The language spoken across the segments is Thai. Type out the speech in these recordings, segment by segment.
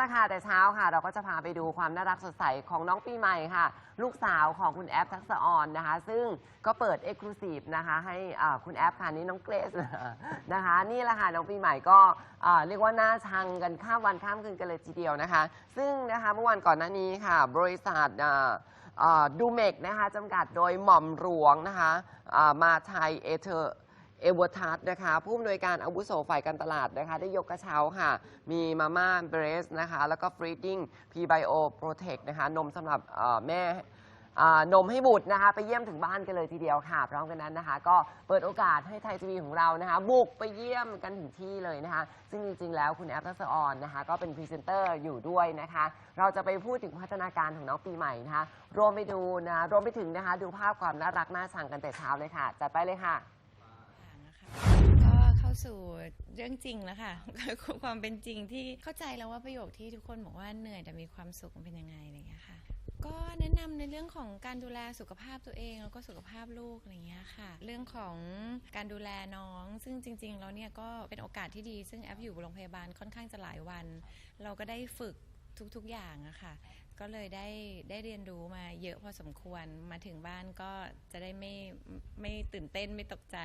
ละค่ะแต่เช้าค่ะ เราก็จะพาไปดูความน่ารักสดใสของน้องปีใหม่ค่ะ ลูกสาวของคุณแอฟทักษะออนนะคะ ซึ่งก็เปิดเอ็กซ์คลูซีฟนะคะ ให้อ่าคุณแอฟค่ะนี่น้องเกรซนะคะ นี่แหละค่ะน้องปีใหม่ก็อ่าเรียกว่าหน้าชังกันข้ามวันข้ามคืนกันเลยทีเดียวนะคะ ซึ่งนะคะเมื่อวันก่อนหน้านี้ค่ะ บริษัทอ่าดูเมกนะคะจำกัดโดยหม่อมหลวงนะคะมาไทยเอเธอร์ เอเวอร์ทัสนะคะ ผู้อำนวยการอาวุโสฝ่ายการตลาดนะคะ ได้ยกกระเช้าค่ะ มีมาม่าเบรสนะคะ แล้วก็ฟรีดิ้งพีไบโอโปรเทคนะคะ นมสำหรับแม่นมให้บุตรนะคะ ไปเยี่ยมถึงบ้านกันเลยทีเดียวค่ะพร้อมกันนั้นนะคะ ก็เปิดโอกาสให้ไทยทีวีของเรานะคะ บุกไปเยี่ยมกันถึงที่เลยนะคะ ซึ่งจริงๆแล้วคุณแอฟทักษะออนนะคะ ก็เป็นพรีเซนเตอร์อยู่ด้วยนะคะ เราจะไปพูดถึงพัฒนาการของน้องปีใหม่นะคะรวมไปดูนะรวมไปถึงนะคะ ดูภาพความน่ารักน่าชังกันแต่เช้าเลยค่ะ จัดไปเลยค่ะาสู่เรื่องจริงแล้วค่ะ ความเป็นจริงที่เข้าใจแล้วว่าประโยคที่ทุกคนบอกว่าเหนื่อยแต่มีความสุขมันเป็นยังไงอะไรอย่างเงี้ยค่ะ ก็แนะนำในเรื่องของการดูแลสุขภาพตัวเองแล้วก็สุขภาพลูกอะไรอย่างเงี้ยค่ะ เรื่องของการดูแลน้อง ซึ่งจริง ๆ แล้วเนี่ยก็เป็นโอกาสที่ดี ซึ่งแอปอยู่โรงพยาบาลค่อนข้างจะหลายวัน เราก็ได้ฝึก ทุกๆอย่างอะค่ะ ก็เลยได้ได้เรียนรู้มาเยอะพอสมควรมาถึงบ้านก็จะได้ไม่ไม่ตื่นเต้นไม่ตกใจ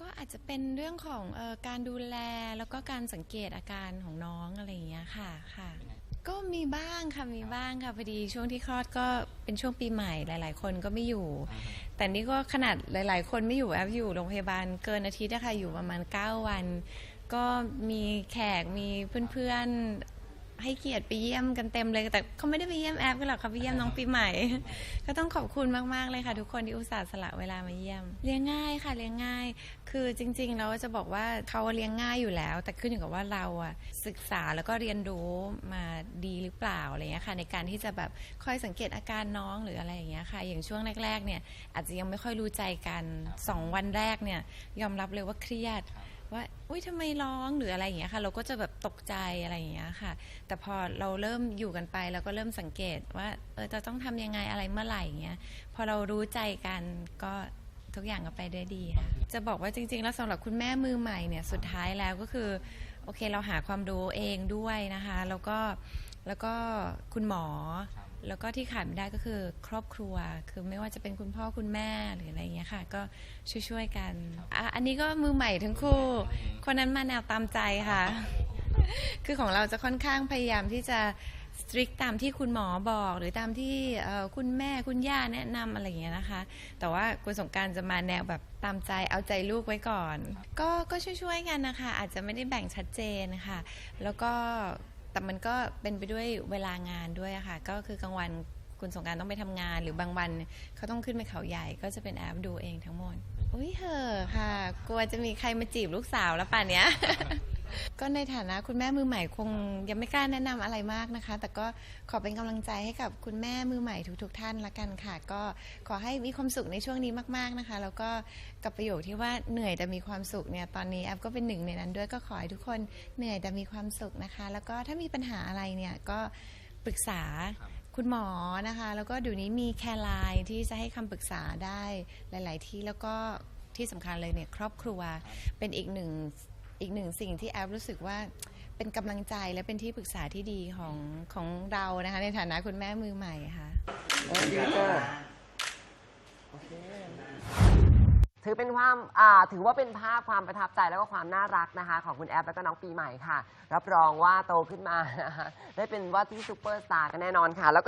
ก็อาจจะเป็นเรื่องของออการดูแลแล้วก็การสังเกตอาการของน้องอะไรอย่างเงี้ยค่ะค่ะ ก็มีบ้างค่ะมีบ้างค่ะพอดีช่วงที่คลอดก็เป็นช่วงปีใหม่หลาย ๆ คนก็ไม่อยู่ แต่นี่ก็ขนาดหลาย ๆ คนไม่อยู่แอปอยู่โรงพยาบาลเกินอาทิตย์นะคะอยู่ประมาณ 9 วันก็มีแขกมีเพื่อนๆ ให้เกียรติไปเยี่ยมกันเต็มเลย แต่เขาไม่ได้ไปเยี่ยมแอปกันหรอกเขาไปเยี่ยมน้องปีใหม่ ก็ต้องขอบคุณมากๆเลยค่ะ ทุกคนที่อุตส่าห์สละเวลามาเยี่ยม เลี้ยงง่ายค่ะเลี้ยงง่าย คือจริงๆเราจะบอกว่าเขาเลี้ยงง่ายอยู่แล้ว แต่ขึ้นอยู่กับว่าเราอะศึกษาแล้วก็เรียนรู้มาดีหรือเปล่าอะไรเงี้ยค่ะ ในการที่จะแบบคอยสังเกตอาการน้องหรืออะไรอย่างเงี้ยค่ะ อย่างช่วงแรกๆเนี่ยอาจจะยังไม่ค่อยรู้ใจกันสองวันแรกเนี่ยยอมรับเลยว่าเครียด ว่าอุ้ยทำไมร้องหรืออะไรอย่างเงี้ยค่ะ เราก็จะแบบตกใจอะไรอย่างเงี้ยค่ะ แต่พอเราเริ่มอยู่กันไปเราก็เริ่มสังเกตว่าเออจะต้องทำยังไงอะไรเมื่อไหร่อย่างเงี้ยพอเรารู้ใจกันก็ทุกอย่างก็ไปได้ดีค่ะจะบอกว่าจริง ๆ แล้วสำหรับคุณแม่มือใหม่เนี่ยสุดท้ายแล้วก็คือโอเคเราหาความรู้เองด้วยนะคะ แล้วก็ แล้วก็คุณหมอ แล้วก็ที่ขาดไม่ได้ก็คือครอบครัว คือไม่ว่าจะเป็นคุณพ่อคุณแม่หรืออะไรอย่างเงี้ยค่ะ ก็ช่วยๆกันอะอันนี้ก็มือใหม่ทั้งคู่ คนนั้นมาแนวตามใจค่ะ คือของเราจะค่อนข้างพยายามที่จะสตริกตามที่คุณหมอบอก หรือตามที่เอ่อคุณแม่คุณย่าแนะนำอะไรอย่างเงี้ยนะคะ แต่ว่าคุณสงกรารจะมาแนวแบบตามใจเอาใจลูกไว้ก่อน ก็ก็ช่วยๆกันนะคะ อาจจะไม่ได้แบ่งชัดเจนค่ะ แล้วก็ แต่มันก็เป็นไปด้วยเวลางานด้วยอะค่ะ ก็คือกลางวันคุณสงการต้องไปทำงาน หรือบางวันเขาต้องขึ้นไปเขาใหญ่ ก็จะเป็นแอปดูเองทั้งหมด อุ้ยเหอะค่ะ กลัวจะมีใครมาจีบลูกสาวแล้วป่านเนี้ย ก็ในฐานะคุณแม่มือใหม่คงยังไม่กล้าแนะนำอะไรมากนะคะ แต่ก็ขอเป็นกำลังใจให้กับคุณแม่มือใหม่ทุกๆทท่านละกันค่ะ ก็ขอให้มีความสุขในช่วงนี้มาก ๆนะคะ แล้วก็กับประโยคที่ว่าเหนื่อยแต่มีความสุขเนี่ยตอนนี้แอฟก็เป็นหนึ่งในนั้นด้วยก็ขอให้ทุกคนเหนื่อยแต่มีความสุขนะคะ แล้วก็ถ้ามีปัญหาอะไรเนี่ยก็ปรึกษาคุณหมอนะคะ แล้วก็เดี๋ยวนี้มีแคร์ไลน์ที่จะให้คำปรึกษาได้หลาย ๆ ที่แล้วก็ที่สำคัญเลยเนี่ยครอบครัวเป็นอีกหนึ่ง อีกหนึ่งสิ่งที่แอฟรู้สึกว่าเป็นกำลังใจและเป็นที่ปรึกษาที่ดีของของเรานะคะ ในฐานะคุณแม่มือใหม่ค่ะโอเคถือเป็นความอ่าถือว่าเป็นภาพความประทับใจแล้วก็ความน่ารักนะคะ ของคุณแอฟแล้วก็น้องปีใหม่ค่ะ รับรองว่าโตขึ้นมานะคะได้เป็นว่าที่ซูเปอร์สตาร์กันแน่นอนค่ะแล้วก็